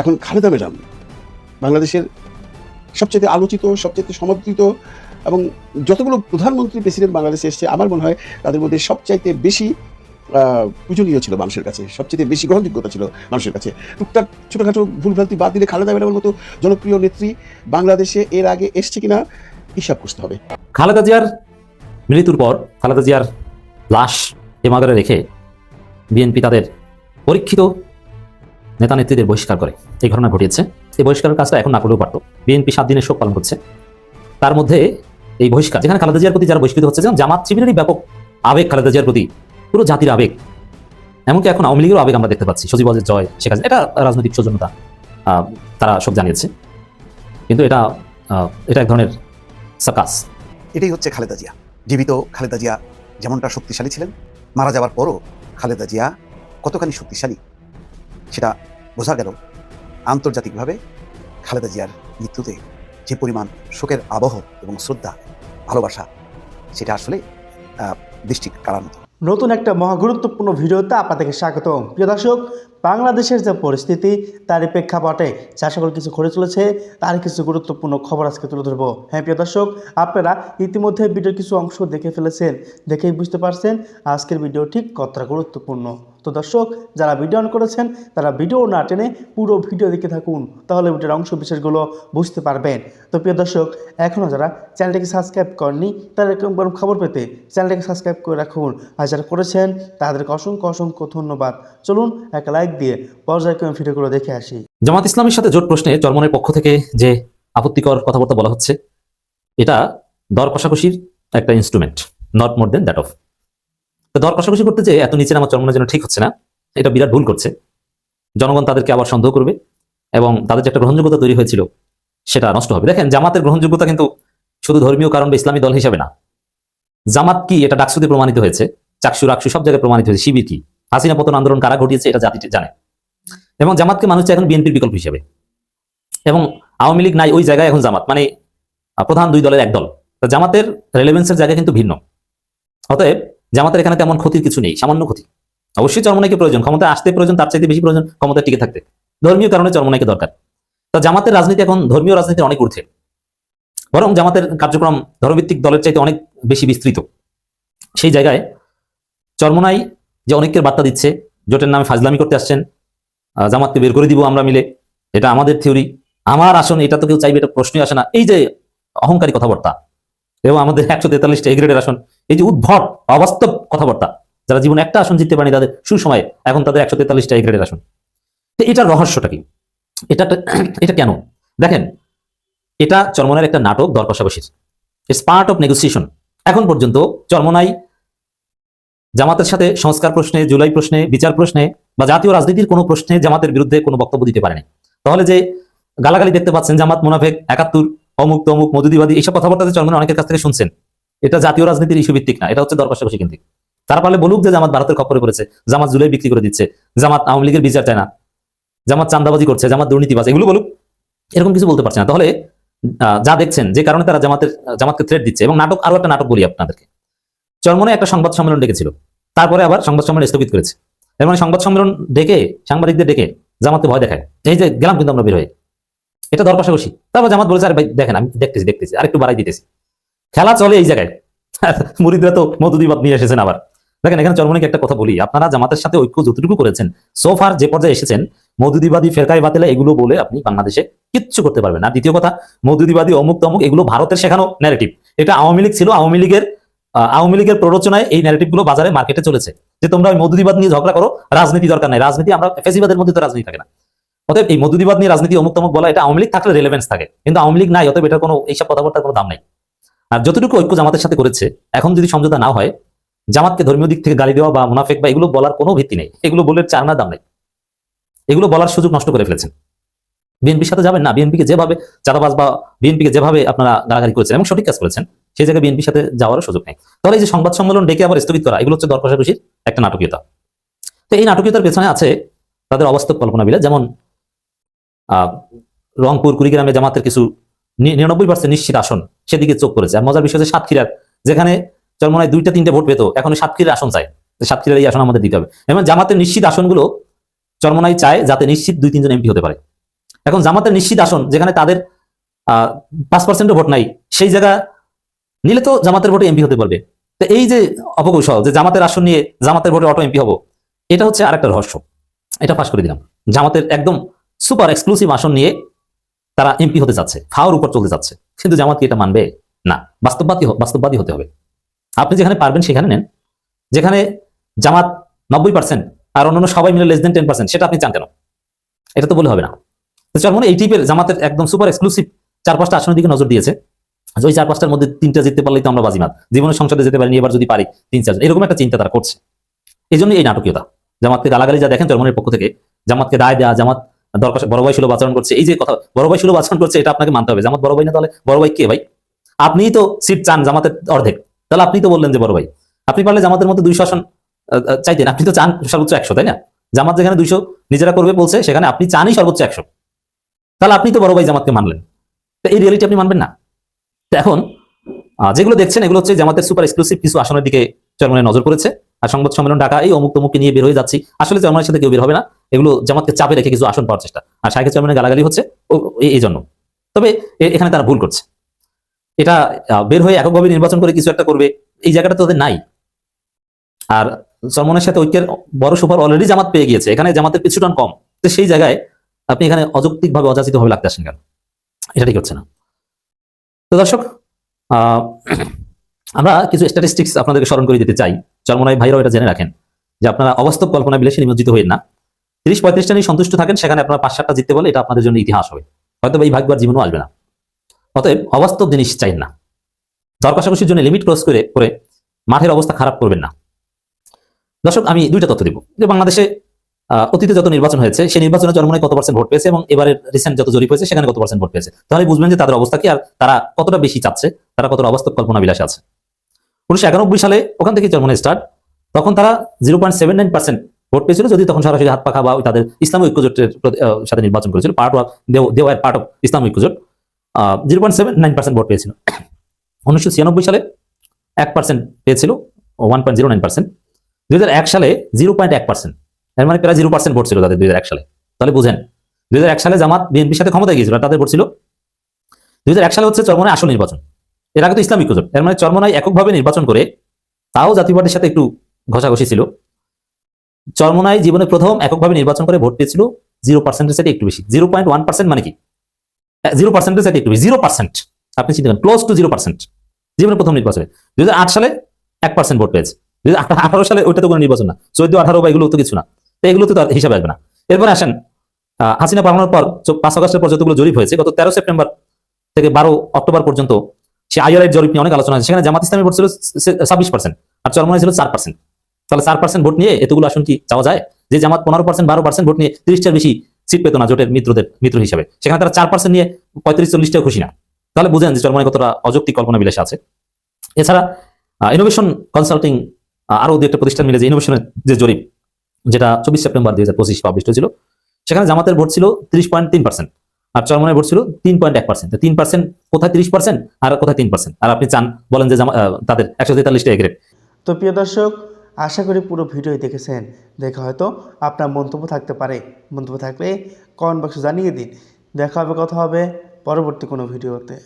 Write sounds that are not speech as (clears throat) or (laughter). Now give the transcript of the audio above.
এখন খালেদা ম্যাডাম বাংলাদেশের সবচেয়ে আলোচিত সবচেয়ে সমাদৃত এবং যতগুলো প্রধানমন্ত্রী প্রেসিডেন্ট বাংলাদেশে এসেছে, আমার মনে হয় তাদের মধ্যে সবচাইতে বেশি পূজনীয় ছিল মানুষের কাছে সবচেয়ে বেশি গ্রহণযোগ্যতা ছিল মানুষের কাছে। টুকটাক ছোটোখাটো ভুলভ্রান্তি বাদ দিলে খালেদা ম্যাডামের মতো জনপ্রিয় নেত্রী বাংলাদেশে এর আগে এসছে কিনা হিসাব করতে হবে। খালেদা জিয়ার মৃত্যুর পর, খালেদা জিয়ার লাশ এ মাদারে রেখে বিএনপি তাদের পরীক্ষিত নেতা নেত্রীদের বহিষ্কার করে। এই ঘটনা ঘটিয়েছে। এই বহিষ্কারের কাজটা এখন না করলেও পারত। বিএনপি সাত দিনের শোক পালন করছে। তার মধ্যে এই বহিষ্কার, যেখানে খালেদা জিয়ার প্রতি যারা বহিষ্কৃত হচ্ছে, যেমন জামাত শিবিরেরই ব্যাপক আবেগ খালেদা জিয়ার প্রতি, পুরো জাতির আবেগ। এমনকি এখন আওয়ামী লীগেরও আবেগ আমরা দেখতে পাচ্ছি। সজীবজের জয়, শেখ হাসিনা, এটা রাজনৈতিক সৌজন্যতা তারা শোক জানিয়েছে। কিন্তু এটা এটা এক ধরনের সাকাস। এটাই হচ্ছে খালেদা জিয়া। জীবিত খালেদা জিয়া যেমনটা শক্তিশালী ছিলেন, মারা যাওয়ার পরও খালেদা জিয়া কতখানি শক্তিশালী, সেটা বোঝা গেল আন্তর্জাতিকভাবে খালেদা জিয়ার মৃত্যুতে যে পরিমাণ শোকের আবহ এবং শ্রদ্ধা, ভালোবাসা, সেটা আসলে দৃষ্টি কাড়ার নতুন একটা মহাগুরুত্বপূর্ণ ভিডিওতে আপনাদেরকে স্বাগত প্রিয় দর্শক বাংলাদেশের যে পরিস্থিতি, তারই প্রেক্ষাপটে যা সকল কিছু ঘটে চলেছে তার কিছু গুরুত্বপূর্ণ খবর আজকে তুলে ধরবো। হ্যাঁ প্রিয় দর্শক, আপনারা ইতিমধ্যে ভিডিওর কিছু অংশ দেখে ফেলেছেন, দেখেই বুঝতে পারছেন আজকের ভিডিও ঠিক কতটা গুরুত্বপূর্ণ। তো দর্শক, যারা ভিডিও অন করেছেন, তারা ভিডিও না টেনে পুরো ভিডিও দেখে থাকুন, তাহলে ভিডিওর অংশ বিশেষগুলো বুঝতে পারবেন। তো প্রিয় দর্শক এখনও যারা চ্যানেলটিকে সাবস্ক্রাইব করেননি তারা এরকম কোনো খবর পেতে চ্যানেলটিকে সাবস্ক্রাইব করে রাখুন। আর যারা করেছেন, তাদেরকে অসংখ্য অসংখ্য ধন্যবাদ। চলুন, একটা লাইক দিয়ে পর্যায়ক্রমে ভিডিওগুলো দেখে আসি। জামাত ইসলামের সাথে জোট প্রশ্নে চরমনের পক্ষ থেকে যে আপত্তিকর কথাবার্তা বলা হচ্ছে, এটা দর কষাকষির একটা instrument not more than that of দর কষাকষি করতে যে এত নিচে আমার চরমনের জন্য ঠিক হচ্ছে না, এটা বিরাট ভুল করছে। জনগণ তাদেরকে আবার সন্দেহ করবে এবং তাদের যে একটা গ্রহণযোগ্যতা তৈরি হয়েছিল, সেটা নষ্ট হবে। দেখেন, জামাতের গ্রহণযোগ্যতা কিন্তু শুধু ধর্মীয় কারণ বা ইসলামী দল হিসাবে না। জামাত কি এটা ডাকসুতে প্রমাণিত হয়েছে? চাকসু, রাকসু সব জায়গায় প্রমাণিত হয়েছে। শিবির কি? হাসিনা পতন আন্দোলন কারা ঘটিয়েছে এটা জাতি জানে। এবং জামাতকে মানুষ চায় এখন বিএনপির বিকল্প হিসেবে। এবং আওয়ামী লীগ নাই ওই জায়গায় এখন জামাত মানে প্রধান দুই দলের এক দল। জামাতের রেলেভেন্সের জায়গা কিন্তু ভিন্ন। অতএব জামাতের এখানে তেমন ক্ষতির কিছু নেই, সামান্য ক্ষতি। অবশ্যই চরমনাইকে প্রয়োজন ক্ষমতা আসতে প্রয়োজন, তার চাইতে বেশি প্রয়োজন ক্ষমতা টিকে থাকতে। ধর্মীয় কারণে চরমনাইকে দরকার। তা জামাতের রাজনীতি এখন, ধর্মীয় রাজনীতির অনেক ঊর্ধ্বে। বরং জামাতের কার্যক্রম ধর্মভিত্তিক দলের চাইতে অনেক বেশি বিস্তৃত। সেই জায়গায় চরমনাই যে অনেকের বার্তা দিচ্ছে, জোটের নামে ফাজলামি করতে আসছেন জামাতকে বের করে দিব আমরা মিলে, এটা আমাদের থিওরি। আমার আসন, এটা তো কেউ চাইবে, এটা প্রশ্নই আসে না। এই যে অহংকারী কথাবার্তা এবং আমাদের একশো তেতাল্লিশটা এগ্রেডের আসন, এই যে উদ্ভট, অবাস্তব কথাবার্তা, যারা জীবনে একটা আসন জিততে পারেনি তাদের সুসময়ে, এখন তাদের একশো তেতাল্লিশটা এগ্রেডের আসন। তো এটার রহস্যটা কি? এটা (clears throat) এটা কেন? দেখেন, এটা চরমনের একটা নাটক দর কষাকষির ইটস পার্ট অফ নেগোসিয়েশন এখন পর্যন্ত চরমনাই জামাতের সাথে সংস্কার প্রশ্নে, জুলাই প্রশ্নে, বিচার প্রশ্নে বা জাতীয় রাজনীতির কোনো প্রশ্নে জামাতের বিরুদ্ধে কোনো বক্তব্য দিতে পারেনি। তাহলে যে গালাগালি দেখতে পাচ্ছেন জামাত, মুনাফেক, একাত্তর, অমুক, তমুক মধুদিবাদী এইসব কথাবার্তা চরমনে অনেকের কাছ থেকে শুনছেন। এটা জাতীয় রাজনীতির ইস্যু ভিত্তিক না, এটা হচ্ছে দরকাশাকষি কিন্তু তারা পারলে বলুক যে জামাত ভারতের খপ্পরে পড়েছে, জামাত জুলাই বিক্রি করে দিচ্ছে, জামাত আওয়ামী লীগের বিচার চায় না, জামাত চান্দাবাজি করছে, জামাত দুর্নীতিবাজ, এগুলো বলুক, এরকম কিছু বলতে পারছে না। তাহলে যা দেখছেন, যে কারণে তারা জামাতের, জামাতকে থ্রেট দিচ্ছে এবং নাটক, আরও একটা নাটক বলি আপনাদেরকে। চরমনে একটা সংবাদ সম্মেলন ডেকেছিল। তারপরে আবার সংবাদ সম্মেলন স্থগিত করেছে। এর মানে সংবাদ সম্মেলন ডেকে সাংবাদিকদের ডেকে জামাতকে ভয় দেখায়। এই যে গেলাম কিন্তু আমরা বের হয়ে। এটা দর কষাকষি তারপর জামাত বলেছে, আরে দেখেন, আমি দেখতেছি দেখতেছি। আরেকটু বাড়াই দিতেছি। খেলা চলে এই জায়গায়। (laughs) মুরিদরা তো মধুদিবাদ নিয়ে এসেছেন আবার। দেখেন, এখানে চরমনিকে একটা কথা বলি। আপনারা জামাতের সাথে ঐক্য যতটুকু করেছেন সোফার যে পর্যায়ে এসেছেন মধুদিবাদী ফেরকাই বাতিলা এগুলো বলে আপনি বাংলাদেশে কিচ্ছু করতে পারবেন না। দ্বিতীয় কথা মধুদিবাদী অমুক তমুক, এগুলো ভারতের শেখানো ন্যারেটিভ এটা আওয়ামী লীগ ছিল, আওয়ামী লীগের আওয়ামী লীগের প্ররোচনায় এই ন্যারেটিভগুলো বাজারে মার্কেটে চলেছে যে তোমরা মধুদিবাদ নিয়ে ঝগড়া করো, রাজনীতি দরকার নাই। রাজনীতি আমরা ফেসিবাদের মধ্যে তো রাজনীতি থাকে না। অতএব এই মধুদিবাদ নিয়ে রাজনীতি অমুক তমুক বলা, এটা আওয়ামী লীগ থাকলে রেলেভেন্স থাকে। কিন্তু আওয়ামী লীগ নাই, অতএব এটার কোনো এইসব কথাবার্তার কোনো দাম নাই। আর যতটুকু ঐক্য জামাতের সাথে করেছে, এখন যদি সমঝোতা না হয়, জামাতকে ধর্মীয় দিক থেকে গালি দেওয়া বা মুনাফেক বা এগুলো বলার কোনো ভিত্তি নেই। এগুলো বলে চার না দাম নেই। এগুলো বলার সুযোগ নষ্ট করে ফেলেছেন। বিএনপির সাথে যাবেন না বিএনপিকে যেভাবে চাঁদাবাজ বা বিএনপিকে যেভাবে আপনারা গালাগালি করেছেন এবং সঠিক কাজ করেছেন সেই জায়গায় বিএনপির সাথে যাওয়ারও সুযোগ নেই। তাহলে এই যে সংবাদ সম্মেলন ডেকে আবার স্থগিত করা এগুলো হচ্ছে দর কষাকষির একটা নাটকীয়তা। তো এই নাটকীয়তার পেছনে আছে তাদের অবাস্তব কল্পনা বিলে যেমন আহ, রংপুর কুড়িগ্রামে জামাতের কিছু নিরানব্বই পার্সেন্ট নিশ্চিত আসন সেদিকে চোখ করেছে আর মজার বিষয় হচ্ছে সাতক্ষীরার যেখানে চরমনায় দুইটা তিনটে ভোট পেত এখন সাতক্ষীরার আসন চায়। সাতক্ষীরার এই আসন আমাদের দিতে হবে। এবং জামাতের নিশ্চিত আসনগুলো চরমনাই চায় যাতে নিশ্চিত দুই তিনজন এমপি হতে পারে। এখন জামাতের নিশ্চিত আসন যেখানে তাদের পাঁচ পার্সেন্টও ভোট নাই, সেই জায়গা নিলে তো জামাতের ভোটে এমপি হতে পারবে। তো এই যে অপকৌশল, যে জামাতের আসন নিয়ে জামাতের ভোটে অটো এমপি হব, এটা হচ্ছে আরেকটা রহস্য। এটা ফাঁস করে দিলাম। জামাতের একদম সুপার এক্সক্লুসিভ আসন নিয়ে তারা এমপি হতে যাচ্ছে ফাওয়ার উপর চলতে যাচ্ছে কিন্তু জামাত কি এটা মানবে? না, বাস্তববাদী বাস্তববাদী হতে হবে। আপনি যেখানে পারবেন সেখানে নেন। যেখানে জামাত নব্বই পার্সেন্ট আর অন্যান্য সবাই মিলে লেস দেন টেন পার্সেন্ট সেটা আপনি চান কেন? এটা তো বলে হবে না। জামাতের একদম সুপার এক্সক্লুসিভ চার পাঁচটা আসনের দিকে নজর দিয়েছে। ওই চার পাঁচটার মধ্যে তিনটা জিততে পারলেই তো আমরা বাজিমাত। জীবনের সংসদে যেতে পারিনি, এবার যদি পারি, তিন চারজন এরকম একটা চিন্তা তারা করছে। এই জন্য এই নাটকীয়তা। জামাতকে গালাগালি যা দেখেন চরমনের পক্ষ থেকে, জামাতকে দায় দেওয়া জামাত দরকার, বড় ভাই সুলভ আচরণ করছে, এই যে কথা, বড় ভাই সুলভ আচরণ করছে, এটা আপনাকে মানতে হবে। জামাত বড় ভাই না তাহলে বড় ভাই কে ভাই? আপনিই তো সিট চান জামাতের অর্ধেক। তাহলে আপনি তো বললেন যে বড় ভাই। আপনি পারলে জামাতের মধ্যে দুইশো আসন চাইতেন। আপনি তো চান সর্বোচ্চ একশো, তাই না? জামাত যেখানে দুইশো নিজেরা করবে বলছে, সেখানে আপনি চানই সর্বোচ্চ একশো। তাহলে আপনি তো বড় ভাই জামাতকে মানলেন। তো এই রিয়েলিটি আপনি মানবেন না। তো এখন যেগুলো দেখছেন, এগুলো হচ্ছে জামাতের সুপার এক্সক্লুসিভ কিছু আসনের দিকে চরমনে নজর করেছে আর সংবাদ সম্মেলন ডাকা এই অমুক তমুককে নিয়ে বের হয়ে যাচ্ছি। আসলে চরমনের সাথে কেউ বের হবে না। এগুলো জামাতকে চাপে রেখে কিছু আসন পাওয়ার চেষ্টা। আর সাইকেল চরমনে গালাগালি হচ্ছে এই- জন্য। তবে এখানে তারা ভুল করছে। এটা বের হয়ে এককভাবে নির্বাচন করে কিছু একটা করবে, এই জায়গাটা তো ওদের নাই। আর চরমনের সাথে ঐক্যের বড় সুপার অলরেডি জামাত পেয়ে গিয়েছে। এখানে জামাতের কিছুটান কম। তো সেই জায়গায় আপনি এখানে অযৌক্তিক ভাবে অযাচিত ভাবে লাগতে আসেন কেন? এটা ঠিক হচ্ছে না। তো দর্শক আমরা কিছু স্ট্যাটিস্টিক্স আপনাদেরকে স্মরণ করে দিতে চাই। চরমনাই ভাইরাও এটা জেনে রাখেন যে আপনারা অবাস্তব কল্পনা বিলাসে নিমজ্জিত হয়ে না। তিরিশ পঁয়ত্রিশটা নিয়ে সন্তুষ্ট থাকেন, সেখানে আপনারা পাঁচ সাতটা জিততে বলে এটা আপনাদের জন্য ইতিহাস হবে। হয়তো এই ভাগ্যবার জীবনও আসবে না। অতএব অবাস্তব জিনিস চাই না। দর কষাকষির জন্য লিমিট ক্রস করে করে মাঠের অবস্থা খারাপ করবেন না। দর্শক, আমি দুইটা তথ্য দিব। যে বাংলাদেশে অতীতে যত নির্বাচন হয়েছে, সেই নির্বাচনে জনমনে কত পার্সেন্ট ভোট পেয়েছে এবং এবারের রিসেন্ট যত জরিপ হয়েছে, সেখানে কত পার্সেন্ট ভোট পেয়েছে? তাহলে বুঝবেন যে তাদের অবস্থা কি আর তারা কতটা বেশি চাচ্ছে, তারা কতটা অবাস্তব কল্পনা বিলাসে আছে। উনিশশো একানব্বই সালে ওখান থেকে জন্মনে স্টার্ট তখন তারা zero point seven nine percent vote পেয়েছিল, যদি তখন সরাসরি হাত পাখা বা তাদের ইসলাম ঐক্যজোটের সাথে নির্বাচন করেছিল। পার্ট অফ দেও আর part of Islam Oikyajote. Zero point seven nine percent vote পেয়েছিল। উনিশশো ছিয়ানব্বই সালে এক পার্সেন্ট পেয়েছিল one point zero nine percent দুই হাজার এক সালে জিরো পয়েন্ট এক পার্সেন্ট এর মানে প্রায় জিরো পার্সেন্ট ভোট ছিল তাদের দুই হাজার এক সালে। তাহলে বুঝেন, দুই হাজার এক সালে জামাত বিএনপির সাথে ক্ষমতায় গিয়েছিল তাদের ভোট ছিল। দুই হাজার এক সালে হচ্ছে চরমনায় আসল নির্বাচন। এর আগে তো ইসলামিক জোট এর মানে চরমনায় এককভাবে নির্বাচন করে তাও জাতীয় সাথে একটু ঘষাঘষি ছিল। চরমনায় জীবনে প্রথম এককভাবে নির্বাচন করে ভোট পেয়েছিল জিরো পার্সেন্টের সাথে একটু বেশি। জিরো পয়েন্ট ওয়ান পার্সেন্ট মানে কি? জিরো পার্সেন্টের সাথে একটু বেশি। জিরো পার্সেন্ট আপনি চিন্তা করেন ক্লোজ টু জিরো পার্সেন্ট জীবনের প্রথম নির্বাচনে। দুই সালে এক পার্সেন্ট ভোট পেয়েছে। দুই সালে ওইটা তো কোনো নির্বাচন না। চোদ্দ আঠারো বা এগুলো তো কিছু না। তো এগুলো তো হিসাবে আসবে না। এরপরে আসেন হাসিনা পালানোর পর পাঁচ আগস্টের পর যতগুলো জরিপ হয়েছে, গত তেরো সেপ্টেম্বর থেকে বারো অক্টোবর পর্যন্ত সে আইআরআই জরিপ নিয়ে অনেক আলোচনা হয়েছে। সেখানে জামাত ইসলামী ভোট ছিল ছাব্বিশ পার্সেন্ট আর চরমনায় ছিল চার পার্সেন্ট তাহলে চার পার্সেন্ট ভোট নিয়ে এতগুলো আসন কি চাওয়া যায়? যে জামাত পনেরো পার্সেন্ট বারো পার্সেন্ট ভোট নিয়ে তিরিশটার বেশি সিট পেত না জোটের মিত্রদের মিত্র হিসাবে। সেখানে তারা চার পার্সেন্ট নিয়ে পঁয়ত্রিশ, চল্লিশটাও খুশি না। তাহলে বুঝেন যে চরমনায় কতটা অযৌক্তিক কল্পনা বিলাসে আছে। এছাড়া ইনোভেশন কনসাল্টিং আরও দু একটা প্রতিষ্ঠান মিলে যে ইনোভেশনের যে জরিপ যেটা চব্বিশ সেপ্টেম্বর দুই হাজার পঁচিশ পাবলিশ হয়েছিল। সেখানে জামাতের ভোট ছিল তিরিশ আর চরমনের ভোট ছিল তিন পয়েন্ট এক পার্সেন্ট তিন পার্সেন্ট কোথায় তিরিশ পার্সেন্ট আর কোথায় তিন পার্সেন্ট আর আপনি চান, বলেন যে তাদের একশো তেতাল্লিশটা এগ্রেড তো প্রিয় দর্শক, আশা করি পুরো ভিডিও দেখেছেন। দেখা হয়তো আপনার মন্তব্য থাকতে পারে। মন্তব্য থাকলে কমেন্ট বক্সে জানিয়ে দিন। দেখা হবে, কথা হবে পরবর্তী কোনো ভিডিওতে।